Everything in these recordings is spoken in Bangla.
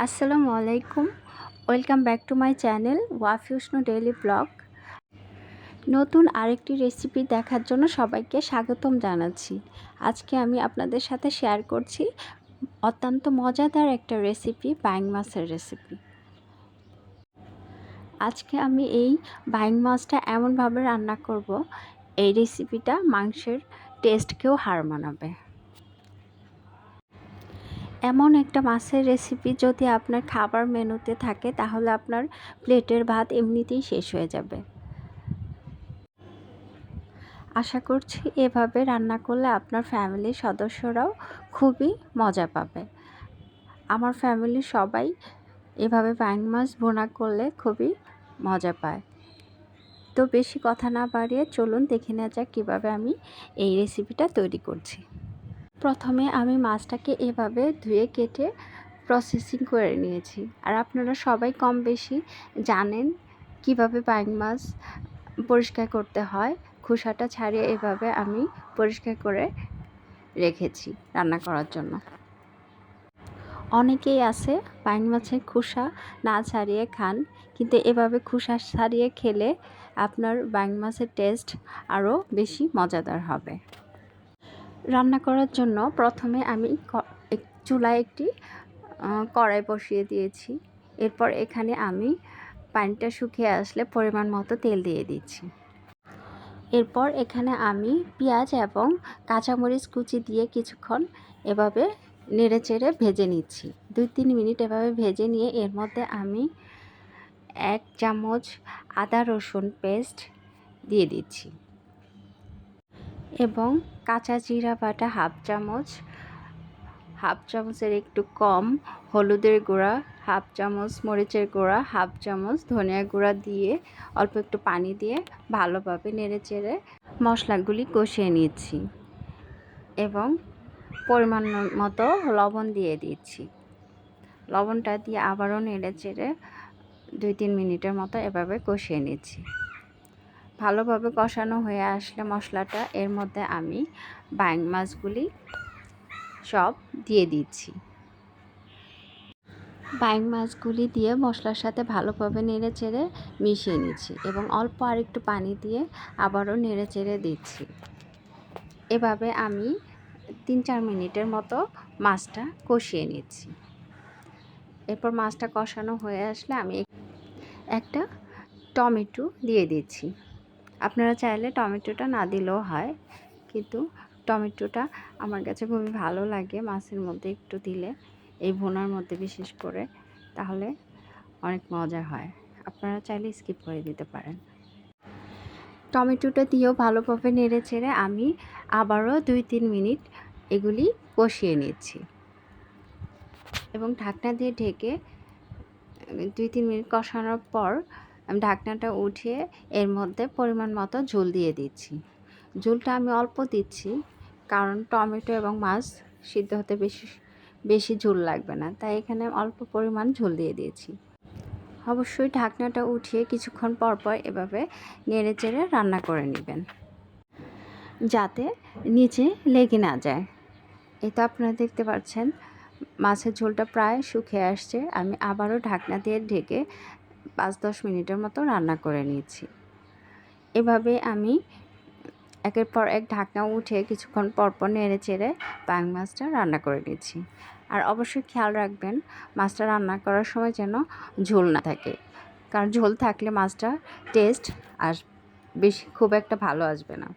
আসসালামু আলাইকুম। Welcome back to my channel ওয়াফিউষ্ণ daily blog. নতুন আরেকটি রেসিপি দেখার জন্য সবাইকে স্বাগতম জানাচ্ছি। আজকে আমি আপনাদের সাথে শেয়ার করছি অত্যন্ত মজাদার একটা রেসিপি, বাইং মাছের রেসিপি। আজকে আমি এই বাইং মাছটা এমনভাবে রান্না করব, এই রেসিপিটা মাংসের টেস্টকেও হার মানাবে। এমন একটা মাছের রেসিপি যদি আপনার খাবার মেনুতে থাকে, তাহলে আপনার প্লেটের ভাত এমনিতেই শেষ হয়ে যাবে। আশা করছি এভাবে রান্না করলে আপনার ফ্যামিলির সদস্যরাও খুবই মজা পাবে। আমার ফ্যামিলির সবাই এভাবে ব্যাং মাছ বোনা করলে খুবই মজা পায়। তো বেশি কথা না বাড়িয়ে চলুন, দেখে নেওয়া যাক কীভাবে আমি এই রেসিপিটা তৈরি করছি। প্রথমে আমি মাছটাকে এভাবে ধুয়ে কেটে প্রসেসিং করে নিয়েছি। আর আপনারা সবাই কম বেশি জানেন কীভাবে বাইং মাছ পরিষ্কার করতে হয়। খোসাটা ছাড়িয়ে এভাবে আমি পরিষ্কার করে রেখেছি রান্না করার জন্য। অনেকেই আছে বাইং মাছের খোসা না ছাড়িয়ে খান, কিন্তু এভাবে খোসা ছাড়িয়ে খেলে আপনার বাইং মাছের টেস্ট আরও বেশি মজাদার হবে। রান্না করার জন্য প্রথমে আমি চুলায় একটি কড়াই বসিয়ে দিয়েছি। এরপর এখানে আমি পানিটা শুকিয়ে আসলে পরিমাণ মতো তেল দিয়ে দিচ্ছি। এরপর এখানে আমি পেঁয়াজ এবং কাঁচামরিচ কুচি দিয়ে কিছুক্ষণ এভাবে নেড়ে চেড়ে ভেজে নিচ্ছি। দুই, তিন মিনিট এভাবে ভেজে নিয়ে এর মধ্যে আমি এক চামচ আদা রসুন পেস্ট দিয়ে দিচ্ছি। এবং কাঁচা জিরা বাটা হাফ চামচ, হাফ চামচের একটু কম হলুদের গুঁড়া, হাফ চামচ মরিচের গুঁড়া, হাফ চামচ ধনিয়া গুঁড়া দিয়ে অল্প একটু পানি দিয়ে ভালোভাবে নেড়ে চেড়ে মশলাগুলি কষিয়ে নিচ্ছি এবং পরিমাণ মতো লবণ দিয়ে দিচ্ছি। লবণটা দিয়ে আবারও নেড়ে চেড়ে দুই তিন মিনিটের মতো এভাবে কষিয়ে নিচ্ছি। ভালোভাবে কষানো হয়ে আসলে মশলাটা, এর মধ্যে আমি বাইং মাছগুলি সব দিয়ে দিচ্ছি। বাইং মাছগুলি দিয়ে মশলার সাথে ভালোভাবে নেড়ে চেড়ে মিশিয়ে নিচ্ছি এবং অল্প আর একটু পানি দিয়ে আবারও নেড়ে চেড়ে দিচ্ছি। এভাবে আমি তিন চার মিনিটের মতো মাছটা কষিয়ে নিচ্ছি। এরপর মাছটা কষানো হয়ে আসলে আমি একটা টমেটো দিয়ে দিচ্ছি। আপনারা চাইলে টমেটোটা না দিলেও হয়, কিন্তু টমেটোটা আমার কাছে খুবই ভালো লাগে মাছের মধ্যে একটু দিলে, এই ভোনার মধ্যে বিশেষ করে, তাহলে অনেক মজা হয়। আপনারা চাইলে স্কিপ করে দিতে পারেন। টমেটোটা দিয়েও ভালোভাবে নেড়ে চেড়ে আমি আবারও দুই তিন মিনিট এগুলি কষিয়ে নিচ্ছি। এবং ঢাকনা দিয়ে ঢেকে দুই তিন মিনিট কষানোর পর আমি ঢাকনাটা উঠিয়ে এর মধ্যে পরিমাণ মতো ঝোল দিয়ে দিচ্ছি। ঝোলটা আমি অল্প দিচ্ছি, কারণ টমেটো এবং মাছ সিদ্ধ হতে বেশি বেশি ঝোল লাগবে না, তাই এখানে অল্প পরিমাণ ঝোল দিয়ে দিয়েছি। অবশ্যই ঢাকনাটা উঠিয়ে কিছুক্ষণ পর পর এভাবে নেড়ে চেড়ে রান্না করে নেবেন। যাতে নিচে লেগে না যায়। এই তো আপনারা দেখতে পাচ্ছেন, মাছের ঝোলটা প্রায় শুকিয়ে আসছে। আমি আবারও ঢাকনা দিয়ে ঢেকে পাঁচ দশ মিনিটের মতো রান্না করে নিয়েছি। এভাবে আমি একের পর এক ঢাকনা উঠে কিছুক্ষণ পরপর নেড়ে চেড়ে পাং মাছটা রান্না করে নিয়েছি। আর অবশ্যই খেয়াল রাখবেন, মাছটা রান্না করার সময় যেন ঝোল না থাকে। কারণ ঝোল থাকলে মাছটা টেস্ট আর বেশি খুব একটা ভালো আসবে না।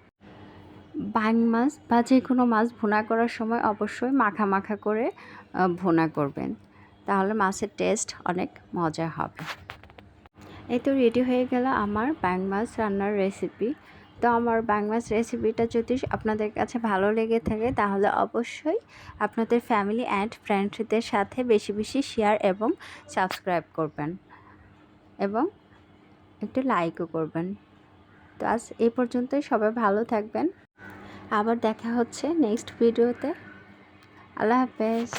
বাং মাছ বা যে কোনো মাছ ভুনা করার সময় অবশ্যই মাখা মাখা করে ভুনা করবেন। তাহলে মাছের টেস্ট অনেক মজা হবে। এই তো রেডি হয়ে গেল আমার ব্যাং মাছ রান্নার রেসিপি তো আমার ব্যাং মাছ রেসিপিটা যদি আপনাদের কাছে ভালো লেগে থাকে, তাহলে অবশ্যই আপনাদের ফ্যামিলি অ্যান্ড ফ্রেন্ডসদের সাথে বেশি বেশি শেয়ার এবং সাবস্ক্রাইব করবেন। এবং একটু লাইকও করবেন। তো আজ এই পর্যন্তই, সবাই ভালো থাকবেন। আবার দেখা হচ্ছে নেক্সট ভিডিওতে আল্লাহ হাফেজ।